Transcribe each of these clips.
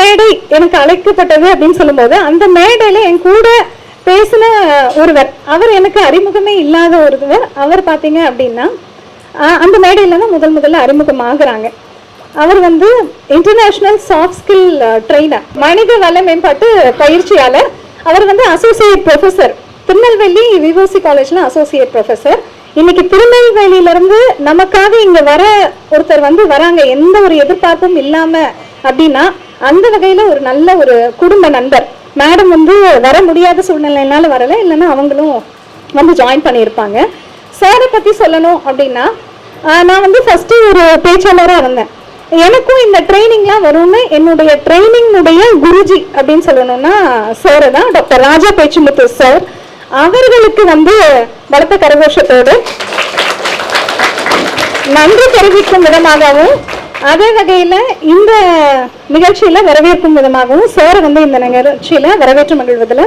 மேடை எனக்கு அழைக்கப்பட்டது அப்படின்னு சொல்லும்போது அந்த மேடையில என் கூட பேசின ஒருவர் அவர் எனக்கு அறிமுகமே இல்லாத ஒருவர் அவர் பார்த்தீங்க அப்படின்னா அந்த மேடையில் தான் முதல் முதல்ல அறிமுகமாகறாங்க. அவர் வந்து இன்டர்நேஷ்னல் சாஃப்ட் ஸ்கில் ட்ரெயினர் மனித வள மேம்பாட்டு பயிற்சியாளர். அவர் வந்து அசோசியேட் ப்ரொஃபசர் திருநெல்வேலி விவோசி காலேஜ்ல அசோசியேட் ப்ரொஃபசர் இன்னைக்கு திருநெல்வேலியில இருந்து நமக்காக இங்கே வர ஒருத்தர் வந்து வராங்க. எந்த ஒரு எதிர்பார்ப்பும் இல்லாமல் அப்படின்னா அந்த வகையில் ஒரு நல்ல ஒரு குடும்ப நண்பர். மேடம் வந்து வர முடியாத சூழ்நிலைனால வரல இல்லைன்னா அவங்களும் வந்து ஜாயின் பண்ணியிருப்பாங்க. சாரை பற்றி சொல்லணும் அப்படின்னா நான் வந்து ஃபஸ்ட்டு ஒரு பேச்சாளராக இருந்தேன். எனக்கும் இந்த ட்ரைனிங்லாம் வரும்னு என்னுடைய ட்ரைனிங்னுடைய குருஜி அப்படின்னு சொல்லணும்னா சார் தான் டாக்டர் ராஜா பேச்சுமுத்து சார் அவர்களுக்கு வந்து பலத்த கரகோஷத்தோடு நன்றி தெரிவிக்கும் விதமாகவும் அதே வகையில இந்த நிகழ்ச்சியில வரவேற்கும் விதமாகவும் சார் வந்து இந்த நிகழ்ச்சியில வரவேற்று மகிழ்வதில்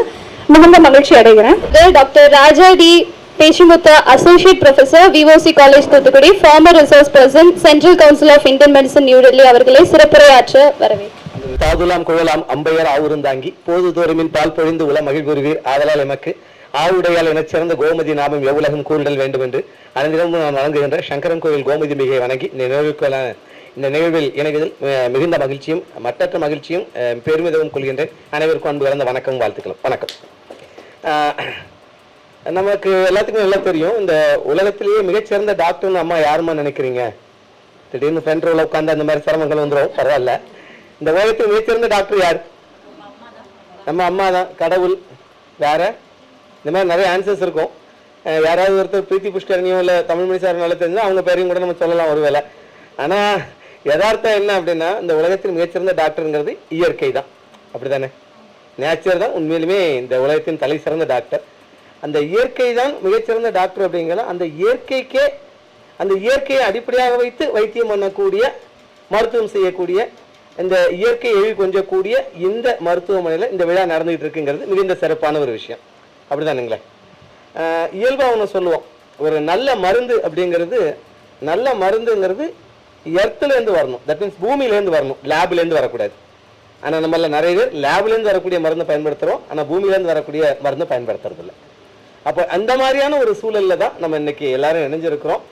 மிகுந்த மகிழ்ச்சி அடைகிறேன். Doctor Raja D Peshimutha associate professor VOC college Thoothukudi former resource person Central Council of Indian Medicine New Delhi அவர்களை சிறப்புரையாற்ற வரவேற்கிறேன். தாதுலாம் குழலாம் அம்பையர் ஆவுருந்தாங்கி போது தோறுமின் பால் பொழிந்து உல மகிழ்குருவீர் ஆதலால் எமக்கு ஆவுடையால் எனச் சிறந்த கோமதி நாமம் எவ்வுலகம் கூறுதல் வேண்டும் என்று அனைந்திடமும் நான் வணங்குகின்ற சங்கரன் கோவில் கோமதி மிகை வணங்கி இந்த நிகழ்வுக்கான இந்த நிகழ்வில் இணைவதில் மிகுந்த மகிழ்ச்சியும் மற்றற்ற மகிழ்ச்சியும் பெருமிதமும் கொள்கின்றேன். அனைவருக்கும் அன்பு கலந்த வணக்கம் வாழ்த்துக்களும் வணக்கம். நமக்கு எல்லாத்துக்கும் நல்லா தெரியும். இந்த உலகத்திலேயே மிகச்சிறந்த டாக்டர்னு அம்மா யாருமா நினைக்கிறீங்க? திடீர்னு ஃப்ரண்ட் ரோல உட்காந்து அந்த மாதிரி சிரமங்கள் வந்துடும் பரவாயில்ல. இந்த உலகத்தில் மிகச்சிறந்த டாக்டர் யார்? நம்ம அம்மா தான். கடவுள். வேற? இந்த மாதிரி நிறைய ஆன்சர்ஸ் இருக்கும். யாராவது ஒருத்தர் பிரீத்தி புஷ்கரணியோ இல்லை தமிழ்மணி சார் நல்லா தெரிஞ்சால் அவங்க பேரையும் கூட நம்ம சொல்லலாம் ஒருவேளை ஆனால் யதார்த்தம் என்ன அப்படின்னா இந்த உலகத்தின் மிகச்சிறந்த டாக்டருங்கிறது இயற்கை தான். அப்படிதானே? நேச்சர் தான் உண்மையிலுமே இந்த உலகத்தின் தலை சிறந்த டாக்டர் அந்த இயற்கை தான் மிகச்சிறந்த டாக்டர் அப்படிங்கிற அந்த இயற்கைக்கே அந்த இயற்கையை அடிப்படையாக வைத்து வைத்தியம் பண்ணக்கூடிய மருத்துவம் செய்யக்கூடிய இந்த இயற்கை எழுதி கொஞ்சக்கூடிய இந்த மருத்துவமனையில் இந்த விழா நடந்துகிட்டு இருக்குங்கிறது மிகுந்த சிறப்பான ஒரு விஷயம். அப்படிதானுங்களே? இயல்பாக ஒன்று சொல்லுவோம். ஒரு நல்ல மருந்து அப்படிங்கிறது நல்ல மருந்துங்கிறது எர்த்துலேருந்து வரணும். தட் மீன்ஸ் பூமியிலேருந்து வரணும். லேப்லேருந்து வரக்கூடாது. ஆனால் நம்மள நிறைய பேர் லேப்லேருந்து வரக்கூடிய மருந்தை பயன்படுத்துகிறோம் ஆனால் பூமியிலேருந்து வரக்கூடிய மருந்தை பயன்படுத்துறதில்ல. அப்போ அந்த மாதிரியான ஒரு சூழலில் தான் நம்ம இன்னைக்கு எல்லாரும் இணைஞ்சிருக்கிறோம்.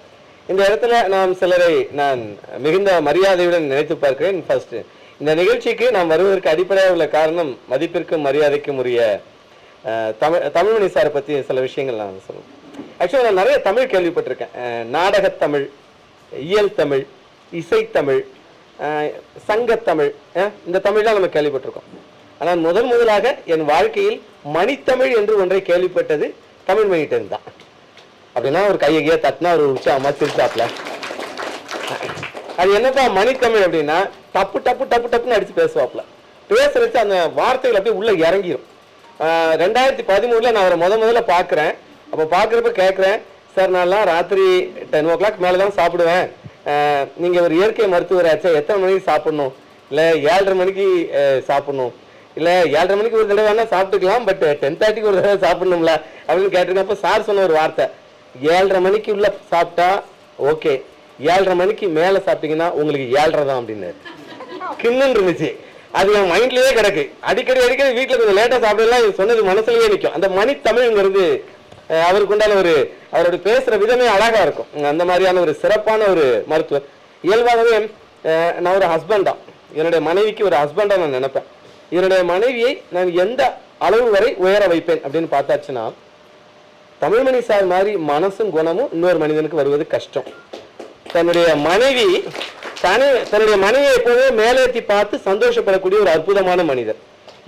இந்த இடத்துல நான் சிலரை நான் மிகுந்த மரியாதையுடன் நினைத்து பார்க்கிறேன். ஃபர்ஸ்ட் இந்த நிகழ்ச்சிக்கு நான் வருவதற்கு அடிப்படையாக உள்ள காரணம் மதிப்பிற்கும் மரியாதைக்கும் உரிய தமிழ் தமிழ்மணி சாரை பற்றி சில விஷயங்கள் நான் சொல்லுவேன் ஆக்சுவலாக நான் நிறைய தமிழ் கேள்விப்பட்டிருக்கேன். நாடகத்தமிழ் இயல் தமிழ் இசைத்தமிழ் சங்கத்தமிழ் இந்த தமிழ்லாம் நம்ம கேள்விப்பட்டிருக்கோம். ஆனால் முதல் முதலாக என் வாழ்க்கையில் மணித்தமிழ் என்று ஒன்றை கேள்விப்பட்டது தமிழ் மணிகிட்ட தான். அப்படின்னா ஒரு கையகையா தட்டினா ஒரு உற்சாகமா திருச்சாப்ல அது என்னப்பா மணித்தமிழ் அப்படின்னா டப்பு டப்பு டப்பு டப்புன்னு அடிச்சு பேசுவாப்ல. பேசுறச்சு அந்த வார்த்தைகள் அப்படியே உள்ள இறங்கிடும் ரெண்டாயிரத்தி பதிமூணுல நான் அவரை முத முதல்ல பார்க்குறேன் அப்போ பார்க்குறப்ப கேட்குறேன் சார் நான்லாம் ராத்திரி டென் ஓ கிளாக் மேலே தான் சாப்பிடுவேன். நீங்கள் ஒரு இயற்கை மருத்துவராச்சா எத்தனை மணிக்கு சாப்பிட்ணும்? இல்லை ஏழரை மணிக்கு சாப்பிட்ணும்? இல்லை ஏழரை மணிக்கு ஒரு தடவை வேணால் சாப்பிட்டுக்கலாம் பட் டென் தேர்ட்டிக்கு ஒரு தடவை சாப்பிட்ணும்ல? அப்படின்னு கேட்டிருக்கப்ப சார் சொன்ன ஒரு வார்த்தை. ஏழரை மணிக்கு உள்ள சாப்பிட்டா ஓகே ஏழரை மணிக்கு மேலே சாப்பிட்டீங்கன்னா உங்களுக்கு ஏழரை தான் அப்படின்னு கிண்ணன் இருந்துச்சு. அது என் மைண்ட்லயே கிடக்கு. அடிக்கடி அடிக்கடி வீட்டில் கொஞ்சம் லேட்டாக சாப்பிடலாம். சொன்னது மனசுலயே நிற்கும் அந்த மணி தமிழ்ங்கிறது இருந்து அவருக்கு உண்டான ஒரு அவரோட பேசுற விதமே அழகா இருக்கும். அந்த மாதிரியான ஒரு சிறப்பான ஒரு மருத்துவர். இயல்பாகவே நான் ஒரு ஹஸ்பண்டா என்னுடைய மனைவிக்கு ஒரு ஹஸ்பண்டா நான் நினைப்பேன். என்னுடைய மனைவியை நான் எந்த அளவு வரை உயர வைப்பேன் அப்படின்னு பார்த்தாச்சுன்னா தமிழ்மணி சார் மாதிரி மனசும் குணமும் இன்னொரு மனிதனுக்கு வருவது கஷ்டம். தன்னுடைய மனைவி தனி தன்னுடைய மனைவியை எப்போவே மேலேத்தி பார்த்து சந்தோஷப்படக்கூடிய ஒரு அற்புதமான மனிதர்.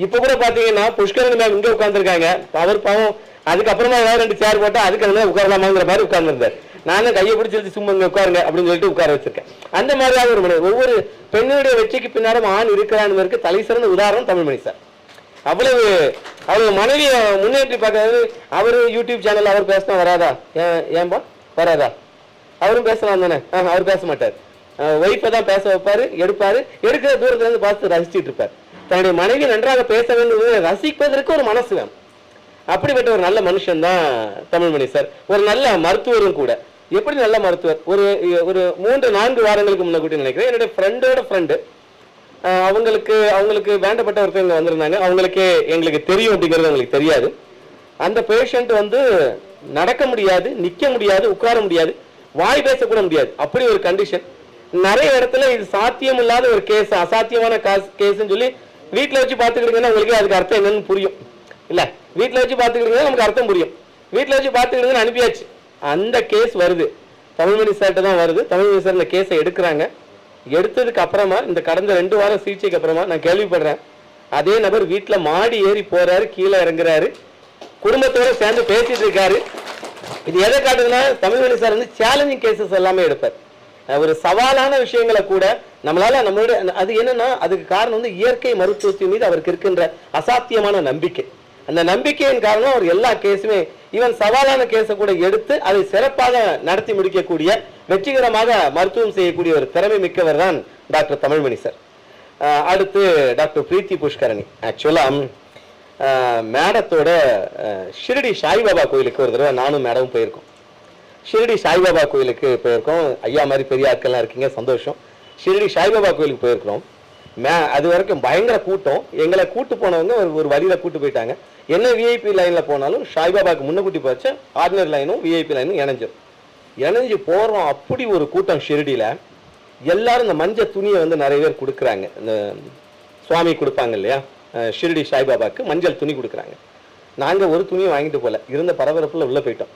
இப்போ கூட பார்த்தீங்கன்னா புஷ்கரன் மேம் இங்கே உட்கார்ந்துருக்காங்க. அவர் பாவம் அதுக்கப்புறமா ஏதாவது ரெண்டு சேர் போட்டா அதுக்கு அதுல உட்காரலாமாங்கிற மாதிரி உட்கார்ந்துருந்தார். நானும் கையை பிடிச்சி சும்மா இங்க உட்காருங்க அப்படின்னு சொல்லிட்டு உட்கார வச்சிருக்கேன். அந்த மாதிரியான ஒரு மனிதர். ஒவ்வொரு பெண்ணுடைய வெற்றிக்கு பின்னாலும் ஆண் இருக்கிறான்னு தலை சிறந்த உதாரணம் தமிழ்மணி சார். அவ்வளவு அவர் மனைவியை முன்னேற்றி பார்க்கறது அவர் யூடியூப் சேனல் அவர் பேசினா வராதா? ஏன் ஏன்பா? வராதா? அவரும் பேசலாம் தானே? ஆஹ், அவர் பேச மாட்டார். ஒய்ஃபை தான் பேச வைப்பாரு எடுப்பாரு. எடுக்கிற தூரத்துல இருந்து பார்த்து ரசிச்சுட்டு இருப்பார். தன்னுடைய மனைவி நன்றாக பேச வேண்டும் ரசிப்பதற்கு ஒரு மனசு வேணும். அப்படிப்பட்ட ஒரு நல்ல மனுஷன் தான் தமிழ்மணி சார். ஒரு நல்ல மருத்துவரும் கூட. எப்படி நல்ல மருத்துவர்? ஒரு ஒரு மூன்று நான்கு வாரங்களுக்கு முன்ன கூட நினைக்கிறேன். என்னுடைய ஃப்ரெண்டோட ஃப்ரெண்டு அவங்களுக்கு அவங்களுக்கு வேண்டப்பட்ட ஒருத்தவங்க வந்திருந்தாங்க. அவங்களுக்கே எங்களுக்கு தெரியும் அப்படிங்கிறது அவங்களுக்கு தெரியாது. அந்த பேஷண்ட் வந்து நடக்க முடியாது நிற்க முடியாது உட்கார முடியாது வாய் பேசக்கூட முடியாது. அப்படி ஒரு கண்டிஷன் நிறைய இடத்துல இது சாத்தியம் இல்லாத ஒரு கேஸ் அசாத்தியமான கேஸ்ன்னு சொல்லி வீட்டில் வச்சு பார்த்துக்கிட்டீங்கன்னா உங்களுக்கு அதுக்கு அர்த்தம் என்னன்னு புரியும். இல்லை? வீட்டில் வச்சு பாத்துக்கிட்டீங்கன்னா நமக்கு அர்த்தம் புரியும். வீட்டில் வச்சு பாத்துக்கிட்டீங்கன்னு அனுப்பியாச்சு. அந்த கேஸ் வருது. தமிழ்மணி சார்ட்ட தான் வருது. தமிழ்மணி சார் இந்த கேஸை எடுக்கிறாங்க. எடுத்ததுக்கு அப்புறமா இந்த கடந்த ரெண்டு வாரம் சிகிச்சைக்கு அப்புறமா நான் கேள்விப்படுறேன். அதே நபர் வீட்டில் மாடி ஏறி போறாரு கீழே இறங்குறாரு. குடும்பத்தோட சேர்ந்து பேசிட்டு இருக்காரு. இது எதை காட்டுதுன்னா தமிழ்மணி சார் வந்து சேலஞ்சிங் கேசஸ் எல்லாமே எடுப்பார். ஒரு சவாலான விஷயங்களை கூட நம்மளால நம்மளோட அது என்னன்னா அதுக்கு காரணம் வந்து இயற்கை மருத்துவத்தின் மீது அவருக்கு இருக்கின்ற அசாத்தியமான நம்பிக்கை. அந்த நம்பிக்கையின் காரணம் அவர் எல்லா கேஸுமே ஈவன் சவாலான கேஸை கூட எடுத்து அதை சிறப்பாக நடத்தி முடிக்கக்கூடிய வெற்றிகரமாக மருத்துவம் செய்யக்கூடிய ஒரு திறமை மிக்கவர் தான் டாக்டர் தமிழ்மணி சார். அடுத்து டாக்டர் பிரீத்தி புஷ்கரணி. ஆக்சுவலாக மேடத்தோட ஷிரடி சாய்பாபா கோயிலுக்கு ஒரு தடவை நானும் மேடமும் போயிருக்கோம். ஷிரடி சாய்பாபா கோயிலுக்கு போயிருக்கோம். ஐயா மாதிரி பெரிய ஆட்கள்லாம் இருக்கீங்க சந்தோஷம். ஷிரடி சாய்பாபா கோயிலுக்கு போயிருக்கிறோம். மே அது வரைக்கும் பயங்கர கூட்டம். எங்களை கூட்டு போனவங்க ஒரு ஒரு வழியில் கூட்டு போயிட்டாங்க. என்ன விஐபி லைனில் போனாலும் சாய்பாபாக்கு முன்னக்கூட்டி போச்சு ஆர்டினரி லைனும் விஐபி லைனும் இணைஞ்சிரும் இணைஞ்சு. போகிறோம் அப்படி ஒரு கூட்டம் ஷிரடியில் எல்லாரும் இந்த மஞ்சள் துணியை வந்து நிறைய பேர் கொடுக்குறாங்க. இந்த சுவாமி கொடுப்பாங்க இல்லையா? ஷிரடி சாய்பாபாக்கு மஞ்சள் துணி கொடுக்குறாங்க. நாங்கள் ஒரு துணியை வாங்கிட்டு போல. இருந்த பரபரப்பில் உள்ளே போயிட்டோம்.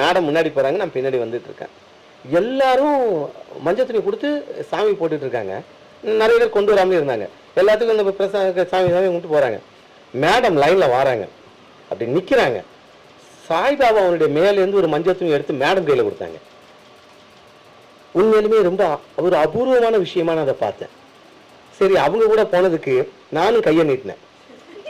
மேடம் முன்னாடி போகிறாங்க நான் பின்னாடி வந்துட்டு இருக்கேன். எல்லாரும் மஞ்சள் துணி கொடுத்து சாமி போட்டுட்ருக்காங்க நிறைய பேர் கொண்டு வராமலே இருந்தாங்க. எல்லாத்துக்கும் இந்த பிரசா சாமி சாமி கும்பிட்டு போகிறாங்க மேடம் லைனில் வராங்க. அப்படி நிற்கிறாங்க சாய்பாபா அவனுடைய மேலேருந்து ஒரு மஞ்சள் துணி எடுத்து மேடம் கையில் கொடுத்தாங்க. உண்மையிலுமே ரொம்ப ஒரு அபூர்வமான விஷயமா நான் அதை பார்த்தேன். சரி அவங்க கூட போனதுக்கு நானும் கையை நீட்டினேன்.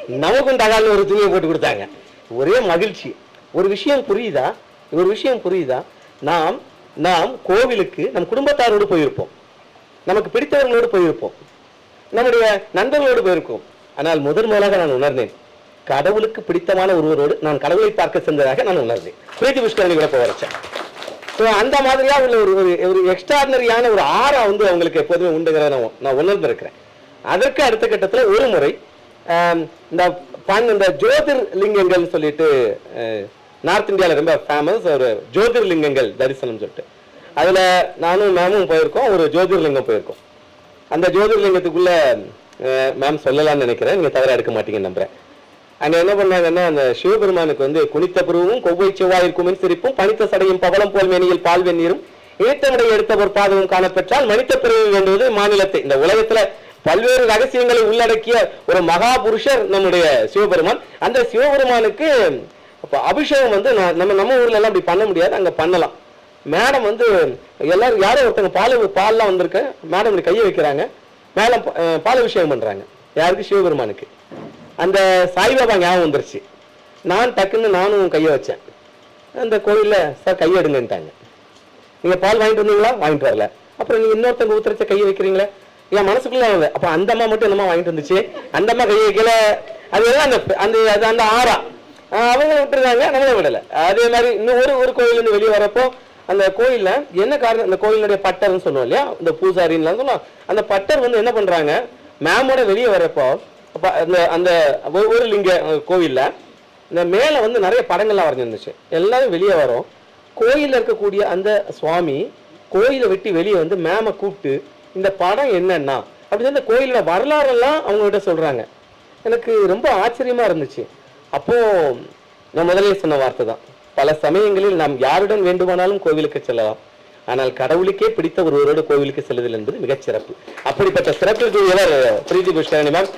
நமக்கும் தகால்னு ஒரு துணியை போட்டு கொடுத்தாங்க. ஒரே மகிழ்ச்சி. ஒரு விஷயம் புரியுதா? ஒரு விஷயம் புரியுதா? நாம் நாம் கோவிலுக்கு நம் குடும்பத்தாரோடு போயிருப்போம். நமக்கு பிடித்தவர்களோடு போயிருப்போம். நம்முடைய நண்பர்களோடு போயிருக்கோம். ஆனால் முதன் முதலாக நான் உணர்ந்தேன் கடவுளுக்கு பிடித்தமான ஒருவரோடு நான் கடவுளை பார்க்க சென்றதாக நான் உணர்ந்தேன். பிரீத்தி புஷ்கரணி கூட போக வச்சேன். ஸோ அந்த மாதிரியா உள்ள ஒரு ஒரு ஒரு எக்ஸ்ட்ராடினரியான ஒரு ஆறா வந்து அவங்களுக்கு எப்போதுமே உண்டுங்கிறத நான் நான் உணர்ந்திருக்கிறேன். அதற்கு அடுத்த கட்டத்தில் ஒரு முறை இந்த பன் இந்த ஜோதிர் லிங்கங்கள் சொல்லிட்டு நார்த் இந்தியாவில் ரொம்ப ஃபேமஸ் ஒரு ஜோதிர்லிங்கங்கள் தரிசனம் சொல்லிட்டு. அதுல நானும் மேமும் போயிருக்கோம் ஒரு ஜோதிர்லிங்கம் போயிருக்கோம். அந்த ஜோதிர்லிங்கத்துக்குள்ள மேம் சொல்லலாம்னு நினைக்கிறேன். நீங்க தவறா எடுக்க மாட்டீங்கன்னு நம்புறேன். அங்க என்ன பண்ணாங்கன்னா அந்த சிவபெருமானுக்கு வந்து குனித்த புருவும் கொவ்வை செவ்வாயில் சிரிப்பும் பனித்த சடையும் பவளம் போல் மேனியில் பால் வெந்நீரும் இணைத்தமடை எடுத்த ஒரு பாதமும் காணப்பெற்றால் மனித பிறவி வேண்டுவது மாநிலத்தை. இந்த உலகத்துல பல்வேறு ரகசியங்களை உள்ளடக்கிய ஒரு மகா புருஷர் நம்முடைய சிவபெருமான். அந்த சிவபெருமானுக்கு அபிஷேகம் வந்து நான் நம்ம நம்ம ஊர்ல எல்லாம் அப்படி பண்ண முடியாது. அங்க பண்ணலாம். மேடம் வந்து எல்லாரும் யாரோ ஒருத்தங்க பால் பால்லாம் வந்திருக்கு மேடம் இப்படி கையை வைக்கிறாங்க. மேடம் பால் அபிஷேகம் பண்ணுறாங்க யாருக்கு? சிவபெருமானுக்கு. அந்த சாய்பாபா ஞாபகம் வந்துருச்சு. நான் டக்குன்னு நானும் கையை வச்சேன். அந்த கோயிலில் சார் கையை எடுங்கன்ட்டாங்க. நீங்கள் பால் வாங்கிட்டு வந்தீங்களா? வாங்கிட்டு வரல. அப்புறம் நீங்கள் இன்னொருத்தங்க ஊத்துறச்ச கையை வைக்கிறீங்களே? என் மனசுக்குள்ளே வருது. அப்போ அந்த அம்மா மட்டும் என்னமா வாங்கிட்டு வந்துச்சு? அந்த அம்மா கையை வைக்கல. அது எல்லாம் அந்த அந்த அது அந்த ஆறா? அவங்கள அவங்க விட்டுருக்காங்க. நம்மள விடலை. அதே மாதிரி இன்னும் ஒரு ஒரு கோயிலேருந்து வெளியே வரப்போ அந்த கோயிலில் என்ன காரணம்? அந்த கோயிலுடைய பட்டர்னு சொல்லுவோம் இல்லையா? இந்த பூசாரின்லாம் சொல்லுவோம் அந்த பட்டர் வந்து என்ன பண்ணுறாங்க மேமோட வெளியே வரப்போ அந்த அந்த ஒரு ஒரு லிங்க கோவிலில் இந்த மேலே வந்து நிறைய படங்கள்லாம் வரைஞ்சிருந்துச்சு. எல்லாரும் வெளியே வரோம். கோயிலில் இருக்கக்கூடிய அந்த சுவாமி கோயிலை வெட்டி வெளியே வந்து மேமை கூப்பிட்டு இந்த படம் என்னன்னா? அப்படி அந்த கோயிலோட வரலாறெல்லாம் அவங்ககிட்ட சொல்கிறாங்க எனக்கு ரொம்ப ஆச்சரியமாக இருந்துச்சு. அப்போது நான் முதலே சொன்ன வார்த்தை தான். பல சமயங்களில் நாம் யாருடன் வேண்டுமானாலும் கோவிலுக்கு செல்லலாம். ஆனால் கடவுளுக்கே பிடித்த ஒருவரோடு கோவிலுக்கு செல்லுதல் என்பது மிகச் சிறப்பு. அப்படிப்பட்ட சிறப்பிற்குரியவர் பிரீத்தி புஷ்கரணி மேம்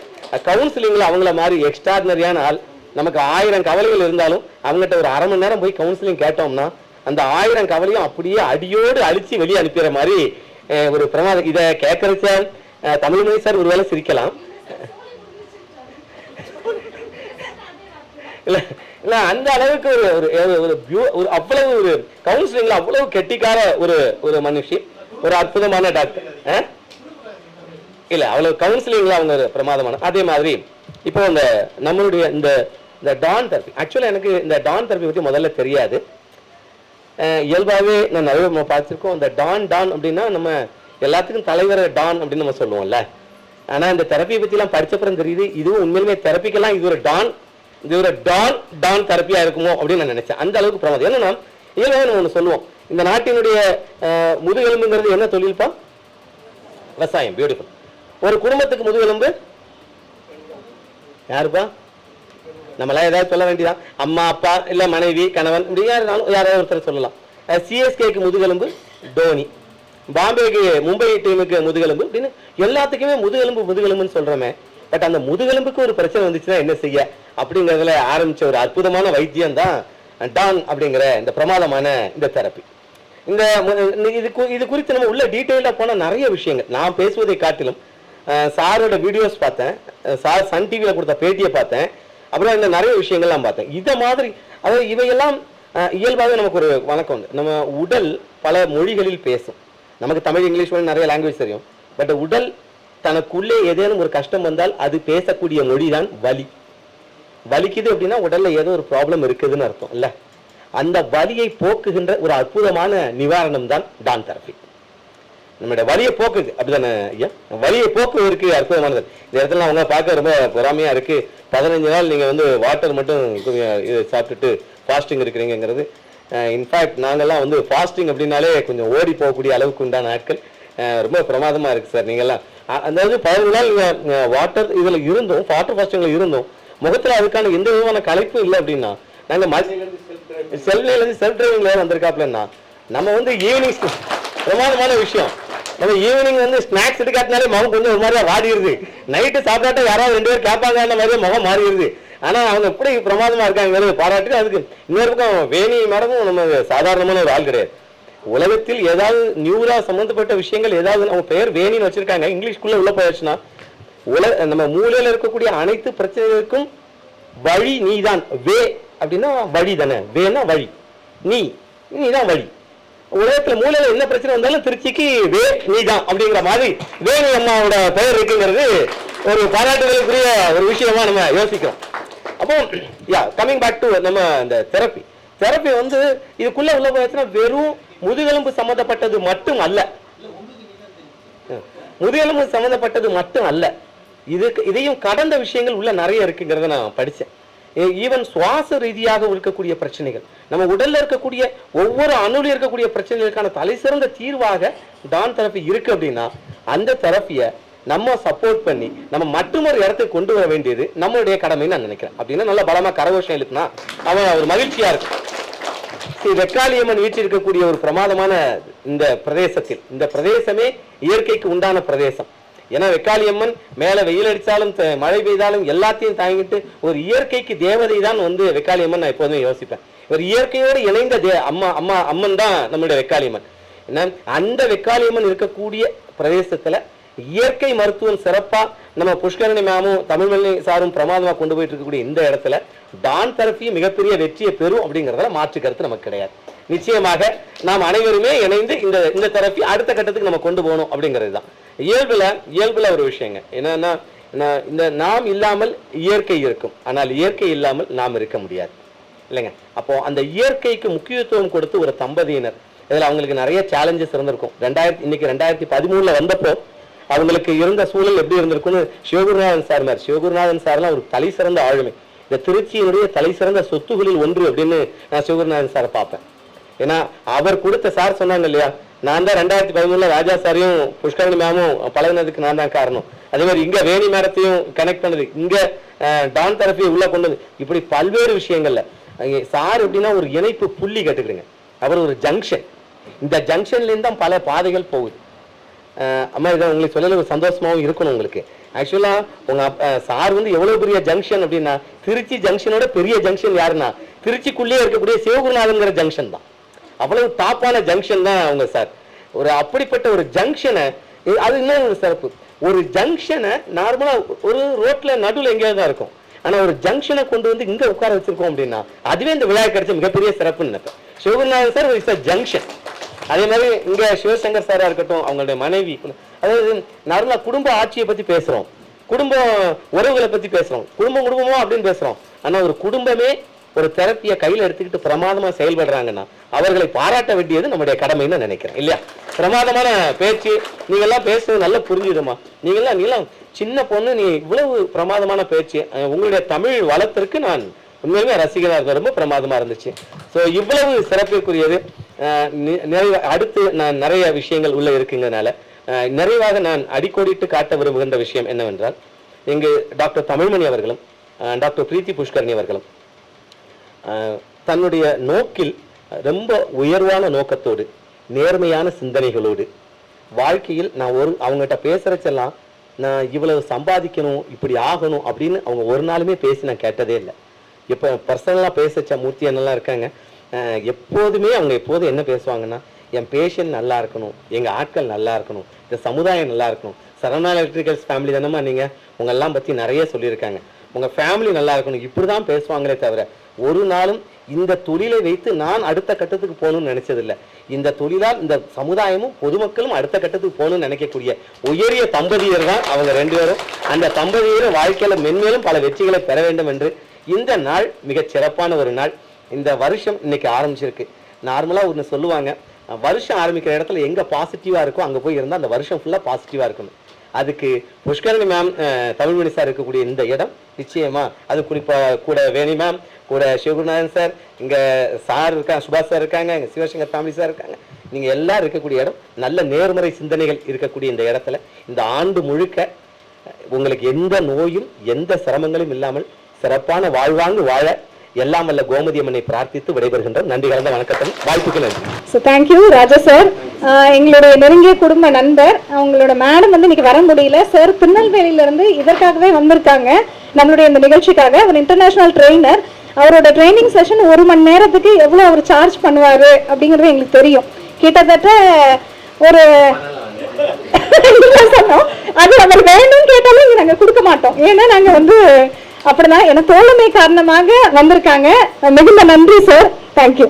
கவுன்சிலிங்கில் அவங்கள மாதிரி எக்ஸ்ட்ராடினரியான ஆள். நமக்கு ஆயிரம் கவலைகள் இருந்தாலும் அவங்ககிட்ட ஒரு அரை மணி நேரம் போய் கவுன்சிலிங் கேட்டோம்னா அந்த ஆயிரம் கவலையும் அப்படியே அடியோடு அழிச்சு வெளியே அனுப்பிற மாதிரி ஒரு பிரமாதம் இதை கேட்கறச்ச தமிழ்மொழி சார் ஒருவேளை சிரிக்கலாம். இல்லை இல்ல அந்த அளவுக்கு ஒரு ஒரு ஒரு- ஒரு அவ்வளவு ஒரு கவுன்சிலிங்ல அவ்வளவு கெட்டிக்கார ஒரு ஒரு மனுஷி ஒரு அற்புதமான டாக்டர் அஹ்? இல்ல அவ்வளவு கவுன்சிலிங்ல அவங்க ஒரு பிரமாதமான அதே மாதிரி இப்போ இந்த நம்மளுடைய இந்த இந்த டான் தெரப்பி ஆக்சுவலாக எனக்கு இந்த டான் தெரப்பி பற்றி முதல்ல தெரியாது. இயல்பாகவே நான் நிறைய நம்ம பார்த்துருக்கோம். இந்த டான் டான் அப்படின்னா நம்ம எல்லாத்துக்கும் தலைவர் டான் அப்படின்னு நம்ம சொல்லுவோம்ல. ஆனால் இந்த தெரப்பியை பற்றிலாம் படித்தப்புறம் படிச்சப்புறம் தெரியுது இதுவும் உண்மையிலுமே தெரப்பிக்கெல்லாம் இது ஒரு டான் இது ஒரு டான் டான் தெரப்பியா இருக்குமோ அப்படின்னு நான் நினைச்சேன். அந்த அளவுக்கு பிரமாதம். என்னன்னா இயல்பாக நம்ம ஒன்று சொல்லுவோம். இந்த நாட்டினுடைய முதுகெலும்புங்கிறது என்ன தொழில்ப்பா விவசாயம் பியூட்டிஃபுல் ஒரு குடும்பத்துக்கு முதுகெலும்பு யாருப்பா? நம்மளாம் ஏதாவது சொல்ல வேண்டியதான் அம்மா அப்பா இல்லை மனைவி கணவன் இப்படி யாருனாலும் யாராவது ஒருத்தர் சொல்லலாம். சிஎஸ்கேக்கு முதுகெலும்பு தோனி. பாம்பேக்கு மும்பை டீமுக்கு முதுகெலும்பு அப்படின்னு எல்லாத்துக்குமே முதுகெலும்பு முதுகெலும்புன்னு சொல்றோமே. பட் அந்த முதுகெலும்புக்கு ஒரு பிரச்சனை வந்துச்சுன்னா என்ன செய்ய? அப்படிங்கிறதுல ஆரம்பிச்ச ஒரு அற்புதமான வைத்தியம் தான் டான் அப்படிங்கிற இந்த பிரமாதமான இந்த தெரப்பி இந்த இது இது குறித்து நம்ம உள்ள டீட்டெயிலாக போன நிறைய விஷயங்கள். நான் பேசுவதை காட்டிலும் சாரோட வீடியோஸ் பார்த்தேன். சார் சன் டிவியில் கொடுத்த பேட்டியை பார்த்தேன். அப்புறம் இந்த நிறைய விஷயங்கள்லாம் பார்த்தேன். இதை மாதிரி அதாவது இவையெல்லாம் இயல்பாகவே நமக்கு ஒரு வணக்கம் உண்டு. நம்ம உடல் பல மொழிகளில் பேசும். நமக்கு தமிழ் இங்கிலீஷ் நிறைய லாங்குவேஜ் தெரியும். பட் உடல் தனக்குள்ளே ஏதேனும் ஒரு கஷ்டம் வந்தால் அது பேசக்கூடிய மொழி தான் வலி. வலிக்குது அப்படின்னா உடல்ல ஏதோ ஒரு ப்ராப்ளம் இருக்குதுன்னு அர்த்தம் இல்ல? அந்த வலியை போக்குகின்ற ஒரு அற்புதமான நிவாரணம் தான் டான் தெரப்பி. நம்மளுடைய வலியை போக்குது அப்படிதானே ஐயா? வலியை போக்குவதற்கு அற்புதமானது. இந்த இடத்துல அவங்க பார்க்க ரொம்ப பொறாமையா இருக்கு. பதினஞ்சு நாள் நீங்க வந்து வாட்டர் மட்டும் இது சாப்பிட்டுட்டு ஃபாஸ்டிங் இருக்கிறீங்கிறது இன்ஃபேக்ட் நாங்கள்லாம் வந்து ஃபாஸ்டிங் அப்படின்னாலே கொஞ்சம் ஓடி போகக்கூடிய அளவுக்கு உண்டான நாட்கள் ரொம்ப பிரமாதமாக இருக்குது சார் நீங்கள்லாம் அதாவது பதினஞ்சு நாள் வாட்டர் இதில் இருந்தோம் வாட்டர் ஃபாஸ்டிங்கில் இருந்தோம் முகத்தில் அதுக்கான எந்த விதமான கலைப்பும் இல்லை அப்படின்னா நாங்கள் மதியம் இருந்து செல்ஃப் டிரைவிங்ல வந்திருக்காப்லன்னா நம்ம வந்து ஈவினிங் பிரமாதமான விஷயம். நம்ம ஈவினிங் வந்து ஸ்நாக்ஸ் எடுக்காட்டினாலே முகம் கொஞ்சம் ஒரு மாதிரியா வாடிடுது நைட்டு சாப்பிட்டாட்ட யாராவது ரெண்டு பேர் கேட்பாங்கன்ற மாதிரியே முகம் மாறிடுது ஆனால் அவங்க எப்படி பிரமாதமாக இருக்காங்க பாராட்டி அதுக்கு இன்னொரு பக்கம் வேணி மேடமும் நம்ம சாதாரணமான ஒரு ஆள் கிடையாது. உலகத்தில் ஏதாவது நியூரா சம்மந்தப்பட்ட விஷயங்கள் ஏதாவது அவங்க பெயர் வேணின்னு வச்சிருக்காங்க இங்கிலீஷ்குள்ள உள்ள போயாச்சுன்னா உல நம்ம மூலையில இருக்கக்கூடிய அனைத்து பிரச்சனைகளுக்கும் வழி நீதான். வே அப்படின்னா வழி தானே. வேனா வழி. நீ நீதான் வழி. உலகத்தில் மூலையில் என்ன பிரச்சனை வந்தாலும் திருச்சிக்கு வே நீ தான் அப்படிங்கிற மாதிரி வேணி அம்மாவோட பெயர் இருக்குங்கிறது ஒரு பாராட்டுதலுக்குரிய ஒரு விஷயமா நம்ம யோசிக்கிறோம். அப்போ யா கம்மிங் பேக் டு நம்ம இந்த தெரப்பி தெரப்பி வந்து இதுக்குள்ள உள்ள போயாச்சுன்னா வெறும் முதுகெலும்பு சம்மந்தப்பட்டது மட்டும் அல்ல. முதுகெலும்பு சம்மந்தப்பட்டது மட்டும் அல்ல. இதுக்கு இதையும் கடந்த விஷயங்கள் உள்ள நிறைய இருக்குங்கிறத நான் படிச்சேன். ஈவன் சுவாச ரீதியாக இருக்கக்கூடிய பிரச்சனைகள். நம்ம உடல்ல இருக்கக்கூடிய ஒவ்வொரு அணுல இருக்கக்கூடிய பிரச்சனைகளுக்கான தலை சிறந்த தீர்வாக டான் தெரப்பி இருக்கு அப்படின்னா அந்த தெரப்பியை நம்ம சப்போர்ட் பண்ணி நம்ம மற்றொரு இடத்துக்கு கொண்டு வர வேண்டியது நம்மளுடைய கடமைன்னு நான் நினைக்கிறேன். அப்படின்னா நல்ல பலமா கரகோஷம் எழுப்புனா அவன் ஒரு மகிழ்ச்சியா இருக்கும். ஸ்ரீ வெக்காளியம்மன் வீற்றிருக்கக்கூடிய ஒரு பிரமாதமான இந்த பிரதேசத்தில். இந்த பிரதேசமே இயற்கைக்கு உண்டான பிரதேசம். ஏன்னா வெக்காளியம்மன் மேலே வெயில் அடித்தாலும் மழை பெய்தாலும் எல்லாத்தையும் தாங்கிட்டு ஒரு இயற்கைக்கு தேவதை தான் வந்து வெக்காளியம்மன் நான் எப்போதுமே யோசிப்பேன். ஒரு இயற்கையோடு இணைந்த தே அம்மா அம்மா அம்மன் தான் நம்மளுடைய வெக்காளியம்மன் என்ன அந்த வெக்காளியம்மன் இருக்கக்கூடிய பிரதேசத்தில் இயற்கை மருத்துவம் சிறப்பா நம்ம புஷ்கரணி மேமும் தமிழ்மொழி சாரும் பிரமாதமா கொண்டு போயிட்டு இருக்கக்கூடிய இந்த இடத்துல டான் தெரப்பி மிகப்பெரிய வெற்றியை பெறும் அப்படிங்கிறதுல மாற்று கருத்து நமக்கு கிடையாது. நிச்சயமாக நாம் அனைவருமே இணைந்து இந்த இந்த தெரப்பி அடுத்த கட்டத்துக்கு நம்ம கொண்டு போகணும் அப்படிங்கிறது தான். இயல்புல இயல்புல ஒரு விஷயங்க. என்னன்னா இந்த நாம் இல்லாமல் இயற்கை இருக்கும். ஆனால் இயற்கை இல்லாமல் நாம் இருக்க முடியாது. இல்லைங்க? அப்போ அந்த இயற்கைக்கு முக்கியத்துவம் கொடுத்து ஒரு தம்பதியினர் இதுல அவங்களுக்கு நிறைய சேலஞ்சஸ் இருந்திருக்கும். ரெண்டாயிரத்தி இன்னைக்கு ரெண்டாயிரத்தி பதிமூணுல வந்தப்போ அவங்களுக்கு இருந்த சூழல் எப்படி இருந்திருக்கும்னு சிவகுருநாதன் சார் மாதிரி சிவகுருநாதன் சார்லாம் ஒரு தலை சிறந்த ஆளுமை. இந்த திருச்சியினுடைய தலை சிறந்த சொத்துகளில் ஒன்று அப்படின்னு நான் சிவகுருநாதன் சாரை பார்ப்பேன். ஏன்னா அவர் கொடுத்த சார் சொன்னாங்க இல்லையா? நான் தான் ரெண்டாயிரத்தி பதிமூணுல ராஜா சாரையும் புஷ்கரணி மேமும் பழகினதுக்கு நான் தான் காரணம். அதே மாதிரி இங்க வேணி மேடத்தையும் கனெக்ட் பண்ணது இங்க டான் தெரப்பி உள்ள கொண்டு வந்து இப்படி பல்வேறு விஷயங்கள்ல. சார் எப்படின்னா ஒரு இணைப்பு புள்ளி கட்டுக்கிறீங்க. அவர் ஒரு ஜங்ஷன் இந்த ஜங்ஷன்லேருந்து தான் பல பாதைகள் போகுது. அம்மா இதை உங்களுக்கு சொல்லல ஒரு இருக்கணும் உங்களுக்கு. ஆக்சுவலாக உங்கள் சார் வந்து எவ்வளோ பெரிய ஜங்ஷன் அப்படின்னா திருச்சி ஜங்ஷனோட பெரிய ஜங்ஷன் யாருன்னா திருச்சிக்குள்ளேயே இருக்கக்கூடிய சிவகுருநாதன்கிற ஜங்ஷன் தான். அவ்வளவு டாப்பான ஜங்ஷன் தான் அவங்க சார். ஒரு அப்படிப்பட்ட ஒரு ஜங்ஷனை அது இன்னும் ஒரு சிறப்பு. ஒரு ஜங்ஷனை நார்மலாக ஒரு ரோட்டில் நடுவில் எங்கேயாவது தான் இருக்கும். ஆனால் ஒரு ஜங்ஷனை கொண்டு வந்து இங்கே உட்கார வச்சிருக்கோம் அப்படின்னா அதுவே இந்த விழா கிடைச்ச மிகப்பெரிய சிறப்புன்னு நினைப்பேன் சிவகுருநாதன் சார் இஸ் ஜங்ஷன் அதே மாதிரி இங்கே சிவசங்கர் சாராக இருக்கட்டும் அவங்களுடைய மனைவி அதாவது நார்மலாக குடும்ப ஆட்சியை பற்றி பேசுகிறோம் குடும்ப உறவுகளை பற்றி பேசுகிறோம் குடும்பம் குடும்பமோ அப்படின்னு பேசுகிறோம் ஆனால் ஒரு குடும்பமே ஒரு தெரப்பியை கையில் எடுத்துக்கிட்டு பிரமாதமாக செயல்படுறாங்கன்னா அவர்களை பாராட்ட வேண்டியது நம்முடைய கடமைன்னு நினைக்கிறேன். இல்லையா? பிரமாதமான பேச்சு. நீங்கள்லாம் பேசுறது நல்லா புரிஞ்சுடுமா நீங்கள்லாம் நீங்களாம் சின்ன பொண்ணு நீ இவ்வளவு பிரமாதமான பேச்சு. உங்களுடைய தமிழ் வளத்திற்கு நான் உண்மையுமே ரசிகராக இருந்தேன் ரொம்ப பிரமாதமாக இருந்துச்சு. ஸோ இவ்வளவு சிறப்பிற்குரியது நிறைய நி- அடுத்து நான் நிறைய விஷயங்கள் உள்ளே இருக்குங்கிறனால நிறைவாக நான் அடிக்கோடிட்டு காட்ட விரும்புகின்ற விஷயம் என்னவென்றால் இங்கு டாக்டர் தமிழ்மணி அவர்களும் டாக்டர் பிரீத்தி புஷ்கரணி அவர்களும் தன்னுடைய நோக்கில் ரொம்ப உயர்வான நோக்கத்தோடு நேர்மையான சிந்தனைகளோடு வாழ்க்கையில் நான் ஒரு அவங்ககிட்ட பேசுகிறச்செல்லாம் நான் இவ்வளவு சம்பாதிக்கணும் இப்படி ஆகணும் அப்படின்னு அவங்க ஒரு நாளுமே பேசி நான் கேட்டதே இல்லை. இப்போ பர்சனலாக பேசச்ச மூர்த்தி என்னெல்லாம் இருக்காங்க. எப்போதுமே அவங்க எப்போதும் என்ன பேசுவாங்கன்னா என் பேஷண்ட் நல்லா இருக்கணும். எங்கள் ஆட்கள் நல்லா இருக்கணும். இந்த சமுதாயம் நல்லா இருக்கணும். சரவணா எலக்ட்ரிக்கல்ஸ் ஃபேமிலி தானம்மா நீங்கள் உங்களெல்லாம் பற்றி நிறைய சொல்லியிருக்காங்க. உங்கள் ஃபேமிலி நல்லா இருக்கணும். இப்படி தான் பேசுவாங்களே தவிர ஒரு நாளும் இந்த தொழிலை வைத்து நான் அடுத்த கட்டத்துக்கு போகணும்னு நினைச்சதில்லை. இந்த தொழிலால் இந்த சமுதாயமும் பொதுமக்களும் அடுத்த கட்டத்துக்கு போகணும்னு நினைக்கக்கூடிய உயரிய தம்பதியர் தான் அவங்க ரெண்டு பேரும். அந்த தம்பதியரும் வாழ்க்கையில் மென்மேலும் பல வெற்றிகளை பெற வேண்டும் என்று இந்த நாள் மிகச் சிறப்பான ஒரு நாள். இந்த வருஷம் இன்னைக்கு ஆரம்பிச்சிருக்கு. நார்மலாக ஒன்று சொல்லுவாங்க. வருஷம் ஆரம்பிக்கிற இடத்துல எங்கே பாசிட்டிவாக இருக்கோ அங்கே போய் இருந்தால் அந்த வருஷம் ஃபுல்லாக பாசிட்டிவாக இருக்கணும். அதுக்கு புஷ்கரணி மேம் தமிழ்மணி சார் இருக்கக்கூடிய இந்த இடம் நிச்சயமா. அது குறிப்பாக கூட வேணி மேம் கூட சிவகுருநாதன் சார் இங்கே சார் இருக்காங்க சுபாஷ் சார் இருக்காங்க இங்கே சிவசங்கர் ஃபேமிலி சார் இருக்காங்க. நீங்கள் எல்லாம் இருக்கக்கூடிய இடம் நல்ல நேர்மறை சிந்தனைகள் இருக்கக்கூடிய இந்த இடத்துல. இந்த ஆண்டு முழுக்க உங்களுக்கு எந்த நோயும் எந்த சிரமங்களும் இல்லாமல் சிறப்பான வாழ்வாங்கு வாழ எல்லாம் வல்ல கோமதி அம்மனை பிரார்த்தித்து விடைபெறுகின்றோம். நன்றி கலந்த வணக்கத்துடன் வாழ்த்துக்கள் நன்றி. ஸோ தேங்க்யூ ராஜா சார் எங்களுடைய நெருங்கிய குடும்ப நண்பர் அவங்களோட மேடம் வந்து இன்னைக்கு வர முடியல. சார் திருநெல்வேலியிலேருந்து இதற்காகவே வந்திருக்காங்க. நம்மளுடைய இந்த நிகழ்ச்சிக்காக அவர் இன்டர்நேஷனல் ட்ரெயினர் அவரோட ட்ரைனிங் செஷன் ஒரு மணி நேரத்துக்கு எவ்வளோ அவர் சார்ஜ் பண்ணுவார் அப்படிங்கிறது எங்களுக்கு தெரியும். கிட்டத்தட்ட ஒரு சொன்னோம். அது அவர் வேணும்னு கேட்டாலும் நாங்கள் கொடுக்க மாட்டோம். ஏன்னா நாங்கள் வந்து அப்படிதான் ஏன்னா தோழமை காரணமாக வந்திருக்காங்க. மிகுந்த நன்றி சார் தேங்க்யூ